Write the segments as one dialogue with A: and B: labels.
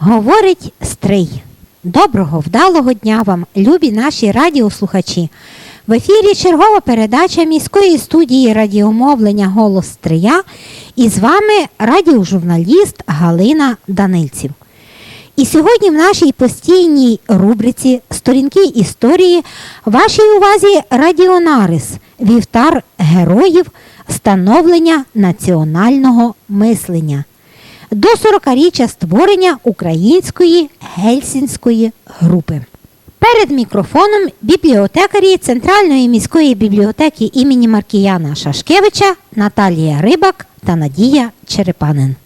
A: Говорить Стрий. Доброго, вдалого дня вам, любі наші радіослухачі. В ефірі чергова передача міської студії радіомовлення Голос Стрия і з вами радіожурналіст Галина Данильців. І сьогодні в нашій постійній рубриці Сторінки історії вашій увазі Радіонарис Вівтар героїв становлення національного мислення до 40-річчя створення української гельсінської групи. Перед мікрофоном бібліотекарі Центральної міської бібліотеки імені Маркіяна Шашкевича Наталія Рибак та Надія Черепанин.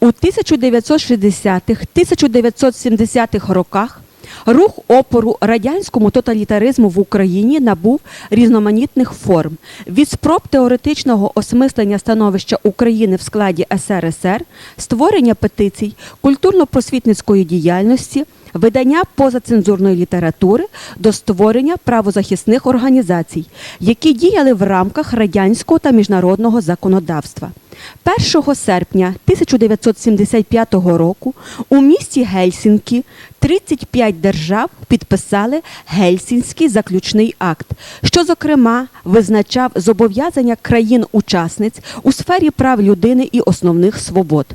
B: У 1960-1970-х роках рух опору радянському тоталітаризму в Україні набув різноманітних форм. Від спроб теоретичного осмислення становища України в складі СРСР, створення петицій, культурно-просвітницької діяльності, видання позацензурної літератури до створення правозахисних організацій, які діяли в рамках радянського та міжнародного законодавства. 1 серпня 1975 року у місті Гельсінкі 35 держав підписали Гельсінський заключний акт, що, зокрема, визначав зобов'язання країн-учасниць у сфері прав людини і основних свобод.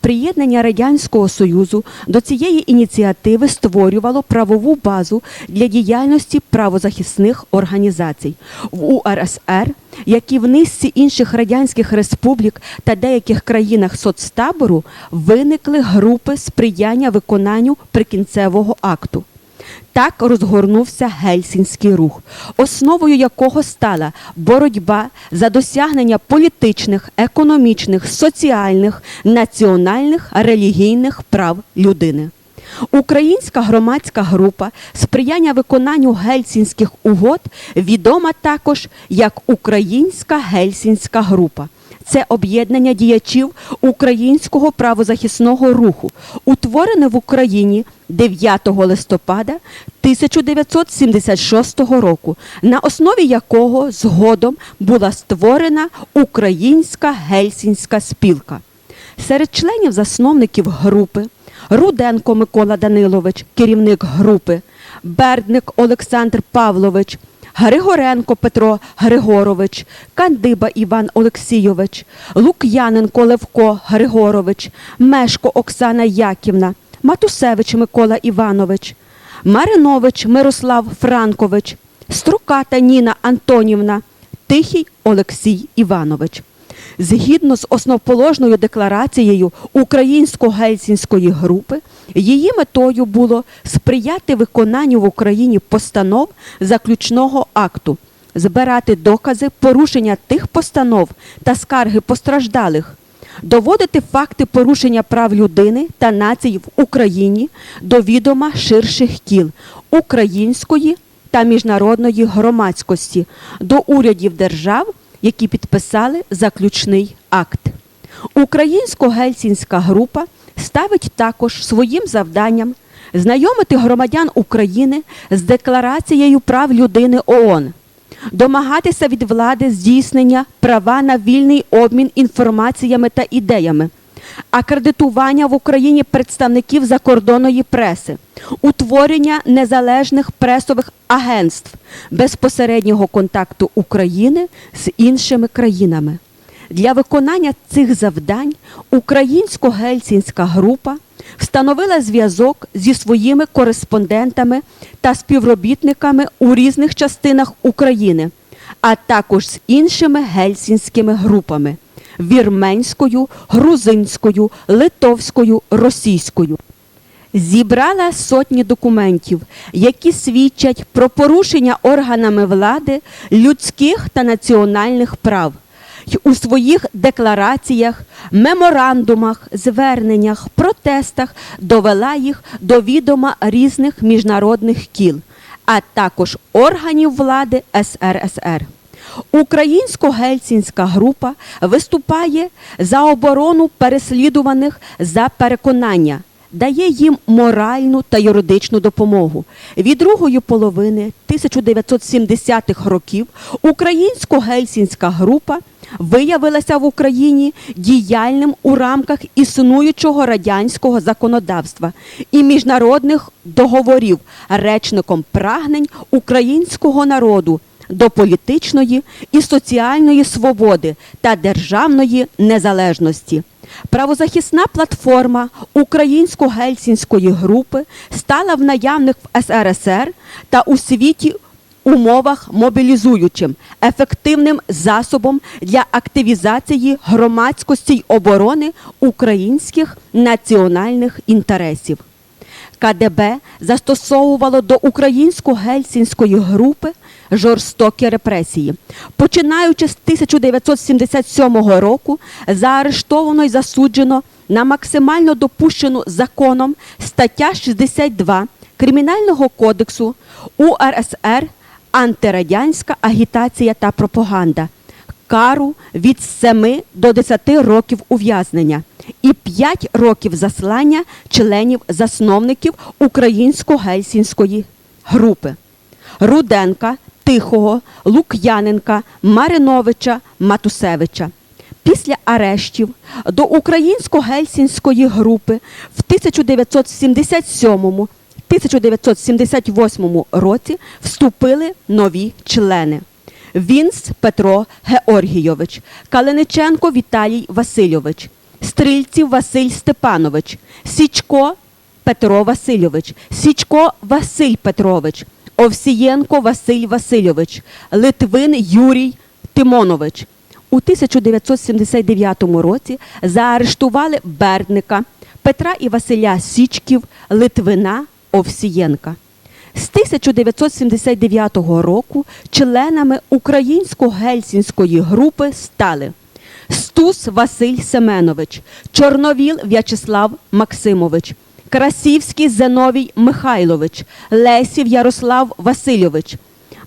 B: Приєднання Радянського Союзу до цієї ініціативи створювало правову базу для діяльності правозахисних організацій в УРСР, як і в низці інших радянських республік та деяких країнах соцтабору виникли групи сприяння виконанню прикінцевого акту. Так розгорнувся гельсінський рух, основою якого стала боротьба за досягнення політичних, економічних, соціальних, національних, релігійних прав людини. Українська громадська група сприяння виконанню гельсінських угод відома також як Українська гельсінська група. Це об'єднання діячів українського правозахисного руху, утворене в Україні 9 листопада 1976 року, на основі якого згодом була створена Українська гельсінська спілка. Серед членів засновників групи Руденко Микола Данилович, керівник групи, Бердник Олександр Павлович, Григоренко Петро Григорович, Кандиба Іван Олексійович, Лук'яненко Левко Григорович, Мешко Оксана Яківна, Матусевич Микола Іванович, Маринович Мирослав Франкович, Струката Ніна Антонівна, Тихий Олексій Іванович. Згідно з основоположною декларацією Українсько-гельсінської групи, її метою було сприяти виконанню в Україні постанов заключного акту, збирати докази порушення тих постанов та скарги постраждалих, доводити факти порушення прав людини та націй в Україні до відома ширших кіл української та міжнародної громадськості до урядів держав які підписали заключний акт. Українсько-гельсінська група ставить також своїм завданням знайомити громадян України з декларацією прав людини ООН, домагатися від влади здійснення права на вільний обмін інформаціями та ідеями, акредитування в Україні представників закордонної преси, утворення незалежних пресових агентств, безпосереднього контакту України з іншими країнами. Для виконання цих завдань українсько-гельсінська група встановила зв'язок зі своїми кореспондентами та співробітниками у різних частинах України, а також з іншими гельсінськими групами вірменською, грузинською, литовською, російською. Зібрала сотні документів, які свідчать про порушення органами влади людських та національних прав. У своїх деклараціях, меморандумах, зверненнях, протестах довела їх до відома різних міжнародних кіл, а також органів влади СРСР. Українсько-гельсінська група виступає за оборону переслідуваних за переконання, дає їм моральну та юридичну допомогу. Від другої половини 1970-х років українсько-гельсінська група виявилася в Україні діяльним у рамках існуючого радянського законодавства і міжнародних договорів, речником прагнень українського народу до політичної і соціальної свободи та державної незалежності. Правозахисна платформа українсько-гельсінської групи стала в наявних в СРСР та у світі умовах мобілізуючим, ефективним засобом для активізації громадськості й оборони українських національних інтересів. КДБ застосовувало до українсько-гельсінської групи жорстокі репресії. Починаючи з 1977 року, заарештовано і засуджено на максимально допущену законом стаття 62 Кримінального кодексу УРСР антирадянська агітація та пропаганда кару від 7 до 10 років ув'язнення і 5 років заслання членів засновників українсько-гельсінської групи Руденка, Тихого, Лук'яненка, Мариновича, Матусевича. Після арештів до українсько-гельсінської групи в 1977-1978 році вступили нові члени. Вінс Петро Георгійович, Калиниченко Віталій Васильович, Стрільців Василь Степанович, Січко Петро Васильович, Січко Василь Петрович, Овсієнко Василь Васильович, Литвин Юрій Тимонович. У 1979 році заарештували Бердника, Петра і Василя Січків, Литвина Овсієнка. З 1979 року членами українсько-гельсінської групи стали Стус Василь Семенович, Чорновіл В'ячеслав Максимович, Красівський Зеновій Михайлович, Лесів Ярослав Васильович,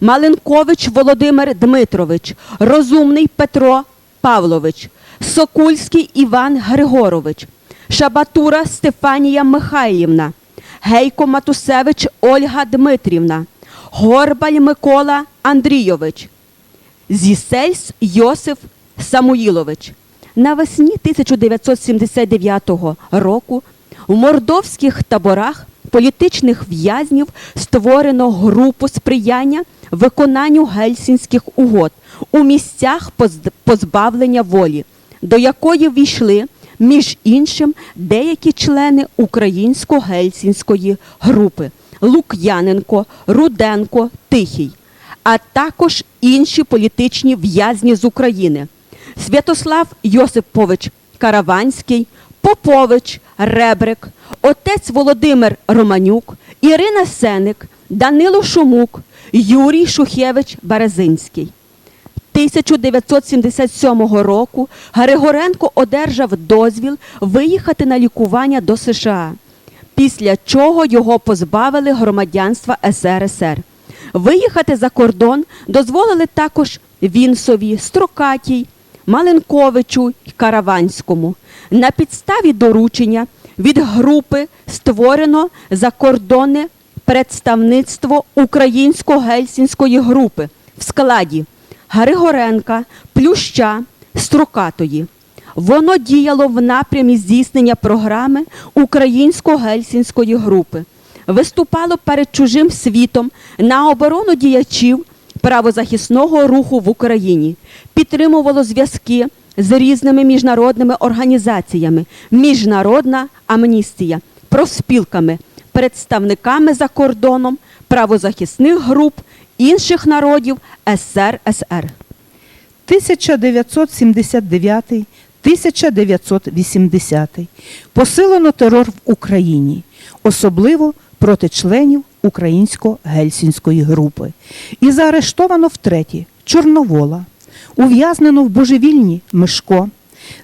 B: Маленкович Володимир Дмитрович, Розумний Петро Павлович, Сокульський Іван Григорович, Шабатура Стефанія Михайлівна, Гейко Матусевич Ольга Дмитрівна, Горбаль Микола Андрійович, Зісельс Йосиф Самуїлович. Навесні 1979 року в мордовських таборах політичних в'язнів створено групу сприяння виконанню гельсінських угод у місцях позбавлення волі, до якої війшли, між іншим, деякі члени українсько-гельсінської групи Лук'яненко, Руденко, Тихий, а також інші політичні в'язні з України. Святослав Йосипович Караванський, Попович Ребрик, отець Володимир Романюк, Ірина Сеник, Данило Шумук, Юрій Шухевич Березинський. 1977 року Григоренко одержав дозвіл виїхати на лікування до США, після чого його позбавили громадянства СРСР. Виїхати за кордон дозволили також Вінсові, Строкатій, Маленковичу й Караванському. На підставі доручення від групи створено закордонне представництво українсько-гельсінської групи в складі Григоренка, Плюща, Строкатої. Воно діяло в напрямі здійснення програми українсько-гельсінської групи, виступало перед чужим світом на оборону діячів правозахисного руху в Україні, підтримувало зв'язки з різними міжнародними організаціями, міжнародна амністія, профспілками, представниками за кордоном, правозахисних груп інших народів СРСР.
C: 1979-1980 посилено терор в Україні, особливо проти членів українсько-гельсінської групи. І заарештовано втретє Чорновола, ув'язнено в божевільні Мишко,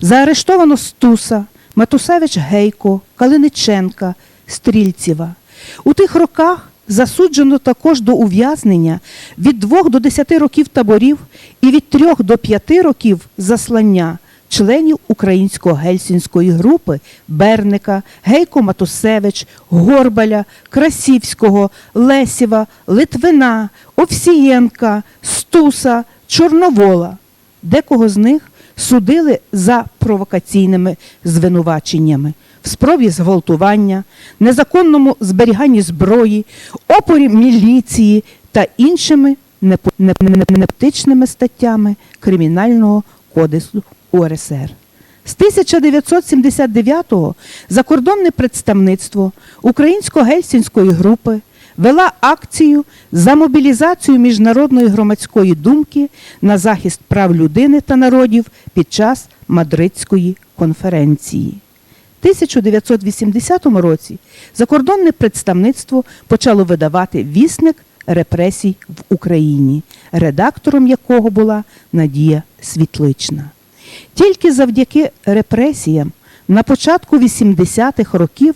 C: заарештовано Стуса, Матусевич Гейко, Калиниченка, Стрільцєва. У тих роках засуджено також до ув'язнення від 2 до 10 років таборів і від 3 до 5 років заслання членів українсько-гельсінської групи Берника, Гейко Матусевич, Горбаля, Красівського, Лесєва, Литвина, Овсієнка, Стуса, Чорновола. Декого з них судили за провокаційними звинуваченнями спробі зґвалтування, незаконному зберіганні зброї, опорі міліції та іншими нептичними статтями Кримінального кодексу УРСР. З 1979-го закордонне представництво Українсько-гельсінської групи вела акцію за мобілізацію міжнародної громадської думки на захист прав людини та народів під час Мадридської конференції. В 1980 році закордонне представництво почало видавати вісник репресій в Україні, редактором якого була Надія Світлична. Тільки завдяки репресіям на початку 80-х років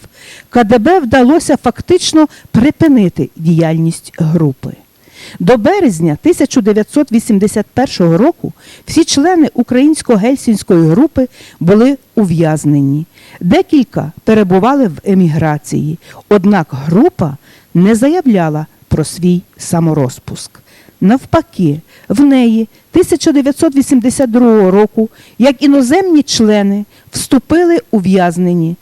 C: КДБ вдалося фактично припинити діяльність групи. До березня 1981 року всі члени українсько-гельсінської групи були ув'язнені. Декілька перебували в еміграції, однак група не заявляла про свій саморозпуск. Навпаки, в неї 1982 року, як іноземні члени, вступили ув'язнені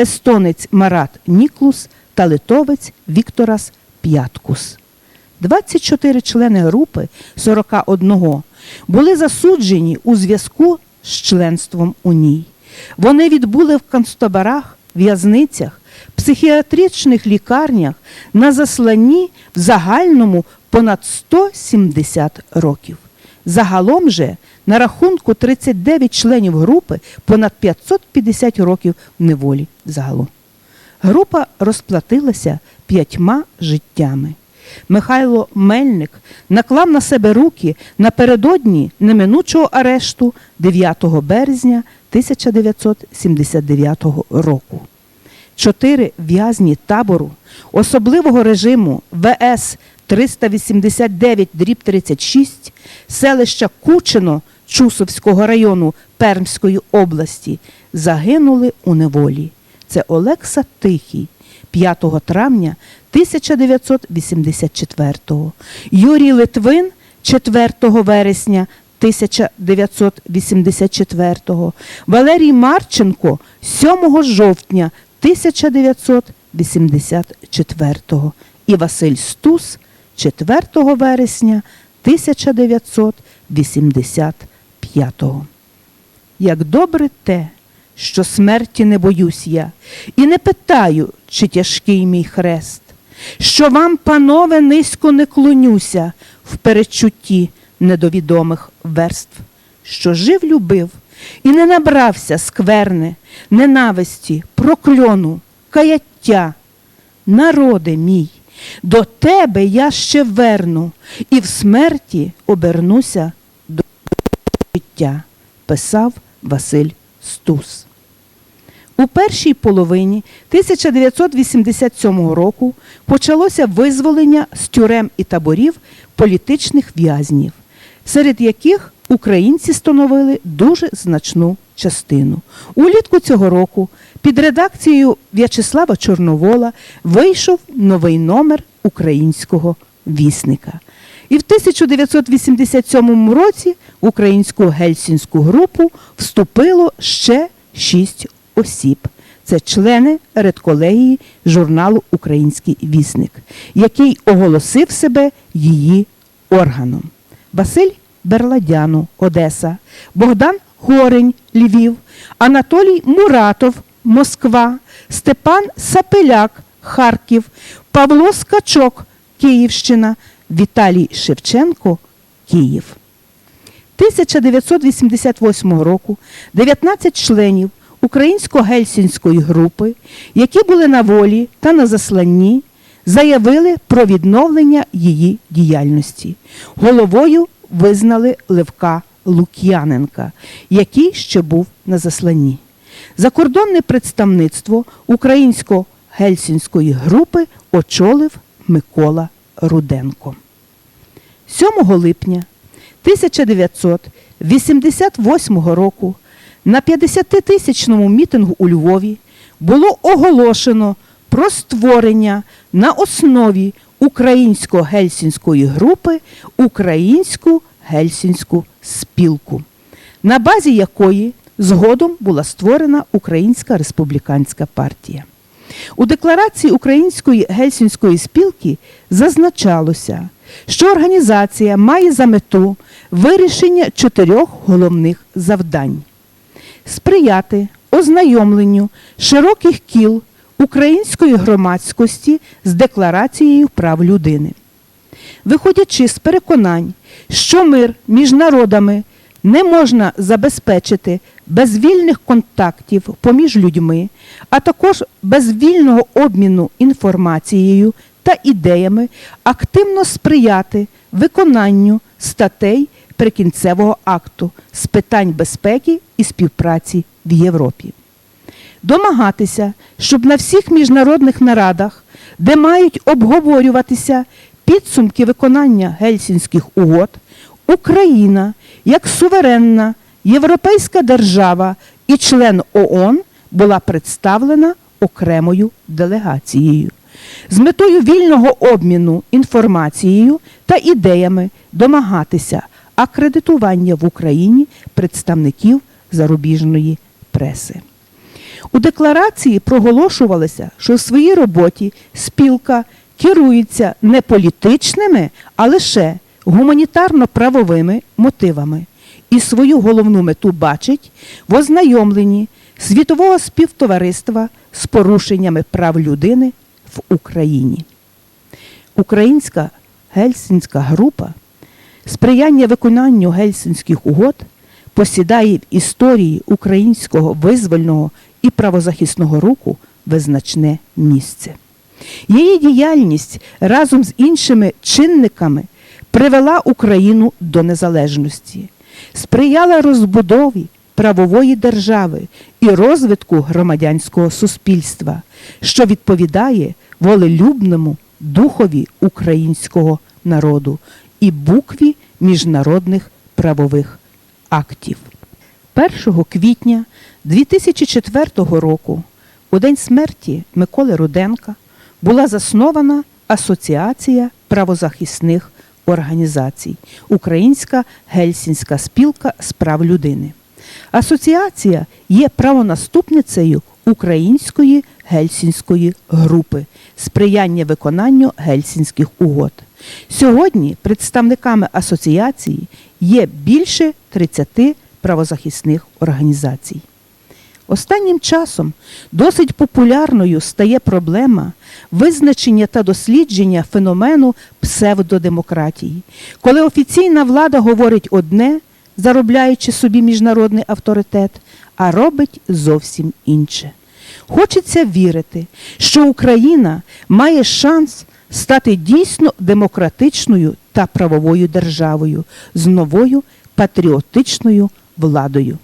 C: естонець Марат Ніклус та литовець Вікторас П'яткус. 24 члени групи 41 були засуджені у зв'язку з членством у ній. Вони відбули в концтаборах, в'язницях, психіатричних лікарнях на засланні в загальному понад 170 років. Загалом же на рахунку 39 членів групи понад 550 років неволі загалом. Група розплатилася п'ятьма життями. Михайло Мельник наклав на себе руки напередодні неминучого арешту 9 березня 1979 року. Чотири в'язні табору особливого режиму ВС 389 дріб 36 селища Кучино Чусовського району Пермської області загинули у неволі. Це Олекса Тихий 5 травня 1984, Юрій Литвин 4 вересня 1984, Валерій Марченко 7 жовтня 1984 і Василь Стус 4 вересня 1985-го. Як добре те, що смерті не боюсь я, і не питаю, чи тяжкий мій хрест, що вам, панове, низько не клонюся в перечутті недовідомих верств, що жив любив і не набрався скверни, ненависті, прокльону, каяття. Народи мій, до тебе я ще верну, і в смерті обернуся до життя, писав Василь Стус. У першій половині 1987 року почалося визволення з тюрем і таборів політичних в'язнів, серед яких українці становили дуже значну частину. Улітку цього року під редакцією В'ячеслава Чорновола вийшов новий номер українського вісника. І в 1987 році в українську гельсінську групу вступило ще шість осіб. Це члени редколегії журналу Український вісник, який оголосив себе її органом. Василь Берладяну, Одеса, Богдан Горень, Львів, Анатолій Муратов, Москва, Степан Сапеляк, Харків, Павло Скачок, Київщина, Віталій Шевченко, Київ. 1988 року 19 членів Українсько-гельсінської групи, які були на волі та на засланні, заявили про відновлення її діяльності. Головою визнали Левка Лук'яненка, який ще був на засланні. Закордонне представництво Українсько-гельсінської групи очолив Микола Руденко. 7 липня 1988 року на 50-тисячному мітингу у Львові було оголошено про створення на основі українсько-гельсінської групи Українську гельсінську спілку, на базі якої згодом була створена Українська республіканська партія. У декларації Української гельсінської спілки зазначалося, що організація має за мету вирішення чотирьох головних завдань: сприяти ознайомленню широких кіл української громадськості з декларацією прав людини. Виходячи з переконань, що мир між народами не можна забезпечити без вільних контактів поміж людьми, а також без вільного обміну інформацією та ідеями, активно сприяти виконанню статей прикінцевого акту з питань безпеки і співпраці в Європі. Домагатися, щоб на всіх міжнародних нарадах, де мають обговорюватися підсумки виконання гельсінських угод, Україна як суверенна європейська держава і член ООН була представлена окремою делегацією з метою вільного обміну інформацією та ідеями домагатися акредитування в Україні представників зарубіжної преси. У декларації проголошувалося, що в своїй роботі спілка керується не політичними, а лише гуманітарно-правовими мотивами і свою головну мету бачить в ознайомленні світового співтовариства з порушеннями прав людини в Україні. Українська гельсінська група сприяння виконанню гельсінських угод посідає в історії українського визвольного і правозахисного руху визначне місце. Її діяльність разом з іншими чинниками привела Україну до незалежності, сприяла розбудові правової держави і розвитку громадянського суспільства, що відповідає волелюбному духові українського народу і букві міжнародних правових актів. 1 квітня 2004 року, у день смерті Миколи Руденка, була заснована Асоціація правозахисних організацій Українська Гельсінська спілка з прав людини. Асоціація є правонаступницею Української гельсінської групи сприяння виконанню гельсінських угод. Сьогодні представниками асоціації є більше 30 правозахисних організацій. Останнім часом досить популярною стає проблема визначення та дослідження феномену псевдодемократії, коли офіційна влада говорить одне, заробляючи собі міжнародний авторитет, а робить зовсім інше. Хочеться вірити, що Україна має шанс стати дійсно демократичною та правовою державою з новою патріотичною владою.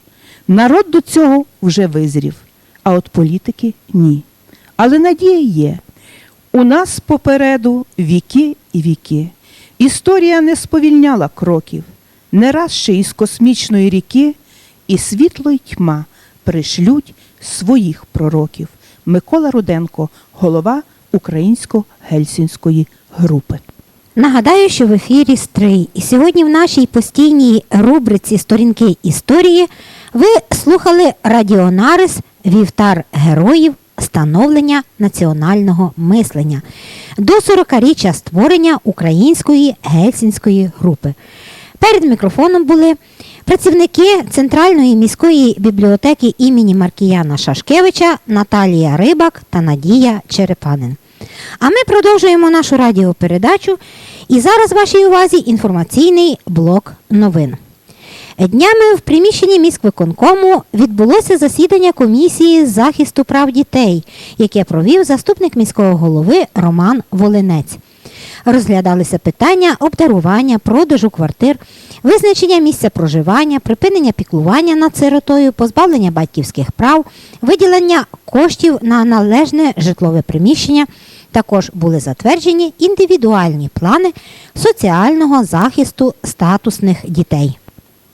C: Народ до цього вже визрів, а от політики ні. Але надія є. У нас попереду віки і віки. Історія не сповільняла кроків. Не раз ще із космічної ріки і світло й тьма пришлють своїх пророків. Микола Руденко, голова Українсько-Гельсінської групи.
A: Нагадаю, що в ефірі Стрий. І сьогодні в нашій постійній рубриці Сторінки історії ви слухали радіонарис Вівтар героїв становлення національного мислення до 40-річчя створення Української гельсінської групи. Перед мікрофоном були працівники Центральної міської бібліотеки імені Маркіяна Шашкевича Наталія Рибак та Надія Черепанин. А ми продовжуємо нашу радіопередачу. І зараз вашій увазі інформаційний блок новин. Днями в приміщенні міськвиконкому відбулося засідання комісії з захисту прав дітей, яке провів заступник міського голови Роман Волинець. Розглядалися питання обдарування, продажу квартир, визначення місця проживання, припинення піклування над сиротою, позбавлення батьківських прав, виділення коштів на належне житлове приміщення. Також були затверджені індивідуальні плани соціального захисту статусних дітей.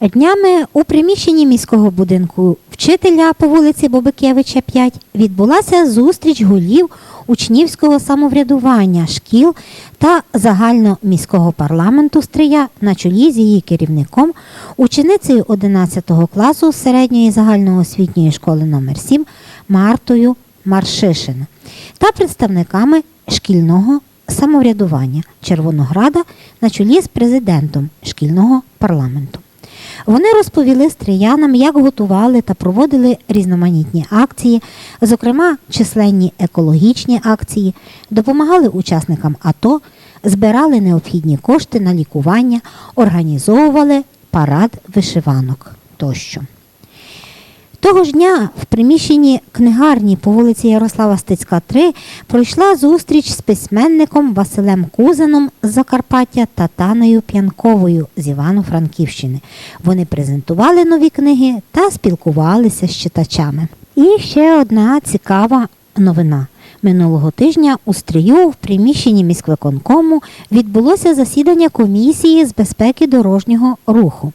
A: Днями у приміщенні міського будинку вчителя по вулиці Бобикевича 5 відбулася зустріч голів учнівського самоврядування шкіл та загальноміського парламенту Стрия на чолі з її керівником, ученицею 11 класу середньої загальноосвітньої школи номер 7 Мартою Маршишин та представниками шкільного самоврядування Червонограда на чолі з президентом шкільного парламенту. Вони розповіли стріянам, як готували та проводили різноманітні акції, зокрема численні екологічні акції, допомагали учасникам АТО, збирали необхідні кошти на лікування, організовували парад вишиванок тощо. Того ж дня в приміщенні книгарні по вулиці Ярослава Стецька, 3 пройшла зустріч з письменником Василем Кузином з Закарпаття та Танею П'янковою з Івано-Франківщини. Вони презентували нові книги та спілкувалися з читачами. І ще одна цікава новина. Минулого тижня у Стрию в приміщенні міськвиконкому відбулося засідання комісії з безпеки дорожнього руху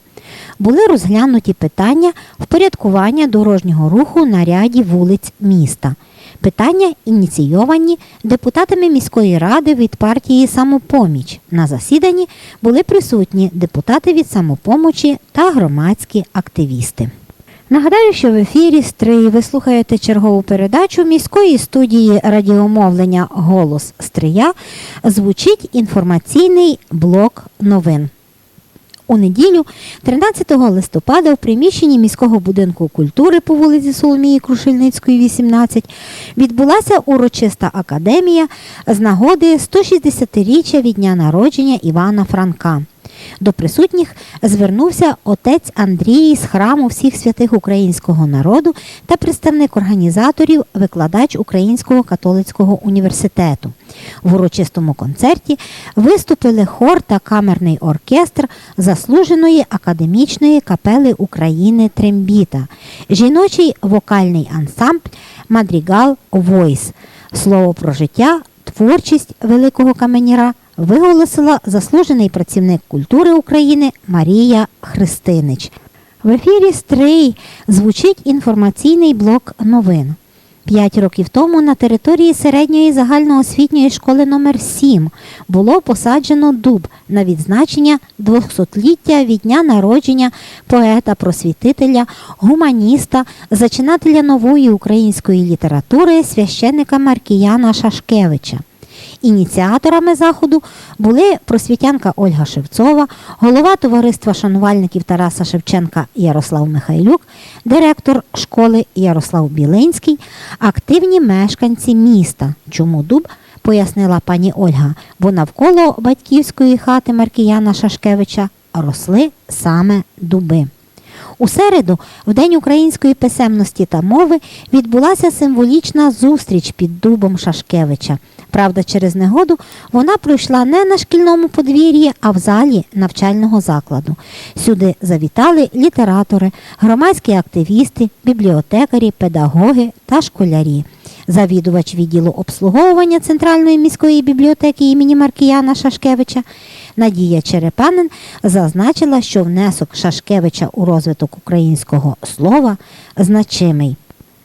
A: були розглянуті питання впорядкування дорожнього руху на ряді вулиць міста. Питання ініційовані депутатами міської ради від партії Самопоміч. На засіданні були присутні депутати від самопомочі та громадські активісти. Нагадаю, що в ефірі Стрий ви слухаєте чергову передачу міської студії радіомовлення Голос Стрия. Звучить інформаційний блок новин. У неділю, 13 листопада, в приміщенні міського будинку культури по вулиці Соломії Крушельницької, 18, відбулася урочиста академія з нагоди 160-річчя від дня народження Івана Франка. До присутніх звернувся отець Андрій з храму всіх святих українського народу та представник організаторів, викладач Українського католицького університету. В урочистому концерті виступили хор та камерний оркестр заслуженої академічної капели України Трембіта, жіночий вокальний ансамбль Мадрігал Войс. Слово про життя, творчість великого каменіра виголосила заслужений працівник культури України Марія Христинич. В ефірі Стрий звучить інформаційний блок новин. П'ять років тому на території середньої загальноосвітньої школи номер 7 було посаджено дуб на відзначення 200-ліття від дня народження поета-просвітителя, гуманіста, зачинателя нової української літератури священника Маркіяна Шашкевича. Ініціаторами заходу були просвітянка Ольга Шевцова, голова товариства шанувальників Тараса Шевченка Ярослав Михайлюк, директор школи Ярослав Білинський, активні мешканці міста. Чому дуб? пояснила пані Ольга, бо навколо батьківської хати Маркіяна Шашкевича росли саме дуби. У середу, в День української писемності та мови, відбулася символічна зустріч під дубом Шашкевича. Правда, через негоду вона пройшла не на шкільному подвір'ї, а в залі навчального закладу. Сюди завітали літератори, громадські активісти, бібліотекарі, педагоги та школярі. Завідувач відділу обслуговування Центральної міської бібліотеки імені Маркіяна Шашкевича Надія Черепанин зазначила, що внесок Шашкевича у розвиток українського слова значимий.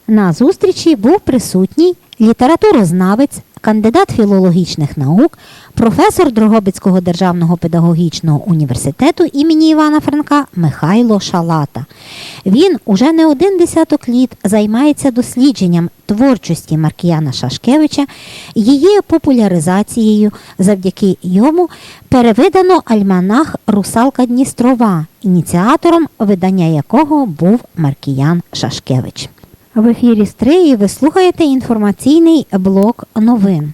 A: На зустрічі був присутній літературознавець, кандидат філологічних наук, професор Дрогобицького державного педагогічного університету імені Івана Франка Михайло Шалата. Він уже не один десяток літ займається дослідженням творчості Маркіяна Шашкевича, її популяризацією. Завдяки йому перевидано альманах Русалка Дністрова, ініціатором видання якого був Маркіян Шашкевич. В ефірі Стрії ви слухаєте інформаційний блок новин.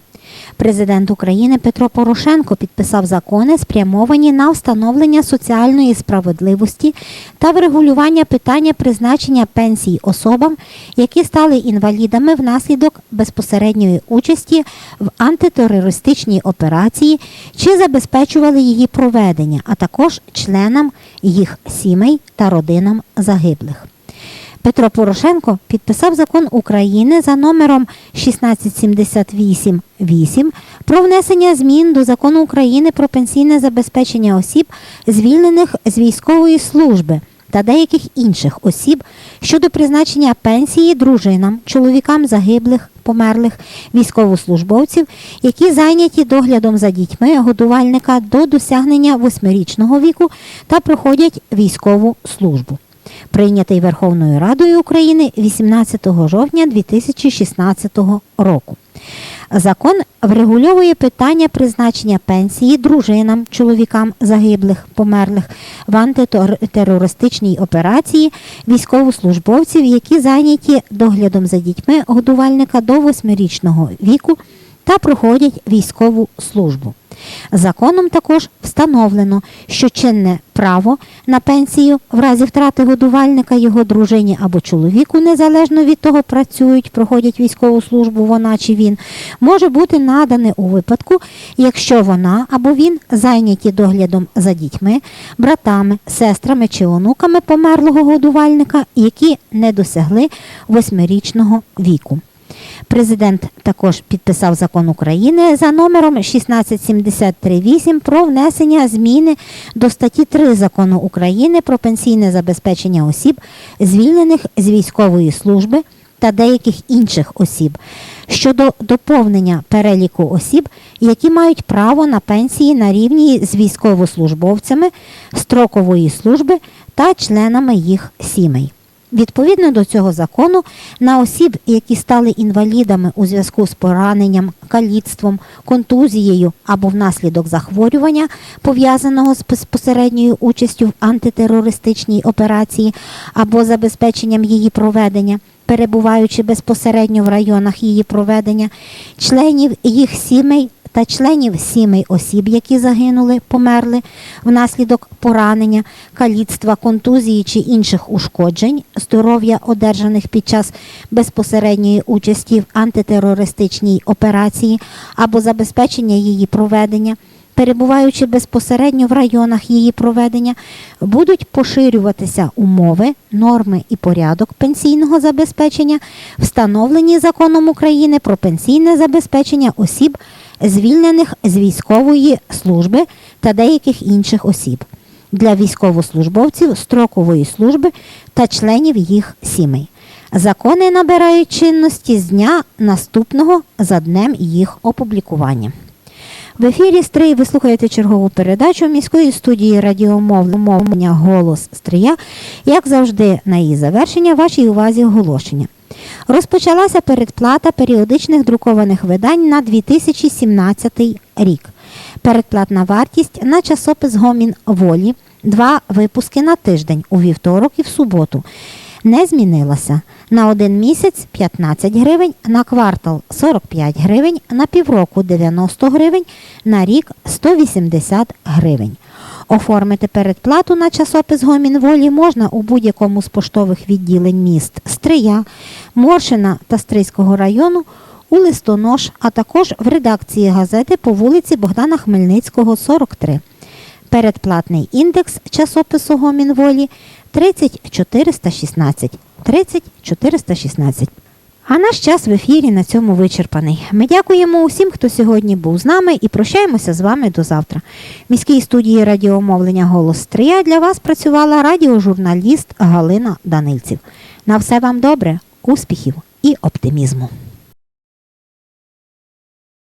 A: Президент України Петро Порошенко підписав закони, спрямовані на встановлення соціальної справедливості та врегулювання питання призначення пенсій особам, які стали інвалідами внаслідок безпосередньої участі в антитерористичній операції чи забезпечували її проведення, а також членам їх сімей та родинам загиблих. Петро Порошенко підписав закон України за номером 1678-8 про внесення змін до закону України про пенсійне забезпечення осіб, звільнених з військової служби та деяких інших осіб щодо призначення пенсії дружинам, чоловікам загиблих, померлих військовослужбовців, які зайняті доглядом за дітьми годувальника до досягнення восьмирічного віку та проходять військову службу прийнятий Верховною Радою України 18 жовтня 2016 року. Закон врегульовує питання призначення пенсії дружинам, чоловікам загиблих, померлих в антитерористичній операції військовослужбовців, які зайняті доглядом за дітьми годувальника до восьмирічного віку та проходять військову службу. Законом також встановлено, що чинне право на пенсію в разі втрати годувальника його дружині або чоловіку, незалежно від того, працюють, проходять військову службу вона чи він, може бути надане у випадку, якщо вона або він зайняті доглядом за дітьми, братами, сестрами чи онуками померлого годувальника, які не досягли восьмирічного віку. Президент також підписав закон України за номером 16738 про внесення зміни до статті 3 закону України про пенсійне забезпечення осіб, звільнених з військової служби та деяких інших осіб щодо доповнення переліку осіб, які мають право на пенсії на рівні з військовослужбовцями строкової служби та членами їх сімей. Відповідно до цього закону, на осіб, які стали інвалідами у зв'язку з пораненням, каліцтвом, контузією або внаслідок захворювання, пов'язаного з безпосередньою участю в антитерористичній операції або забезпеченням її проведення, перебуваючи безпосередньо в районах її проведення, членів їх сімей та членів сімей осіб, які загинули, померли внаслідок поранення, каліцтва, контузії чи інших ушкоджень, здоров'я, одержаних під час безпосередньої участі в антитерористичній операції або забезпечення її проведення. Перебуваючи безпосередньо в районах її проведення, будуть поширюватися умови, норми і порядок пенсійного забезпечення, встановлені законом України про пенсійне забезпечення осіб, звільнених з військової служби та деяких інших осіб для військовослужбовців строкової служби та членів їх сімей. Закони набирають чинності з дня наступного за днем їх опублікування. В ефірі Стрий ви слухаєте чергову передачу міської студії радіомовлення Голос Стрия. Як завжди, на її завершення вашій увазі оголошення. Розпочалася передплата періодичних друкованих видань на 2017 рік. Передплатна вартість на часопис Гомін Волі два випуски на тиждень у вівторок і в суботу. Не змінилася. На один місяць 15 гривень, на квартал 45 гривень, на півроку 90 гривень, на рік 180 гривень. Оформити передплату на часопис Гомін Волі можна у будь-якому з поштових відділень міст Стрия, Моршина та Стрийського району, у листонож, а також в редакції газети по вулиці Богдана Хмельницького, 43. Передплатний індекс часопису Гомін Волі 30416. 30416. А наш час в ефірі на цьому вичерпаний. Ми дякуємо усім, хто сьогодні був з нами, і прощаємося з вами до завтра. В міській студії радіомовлення Голос Стрия для вас працювала радіожурналіст Галина Данильців. На все вам добре, успіхів і оптимізму.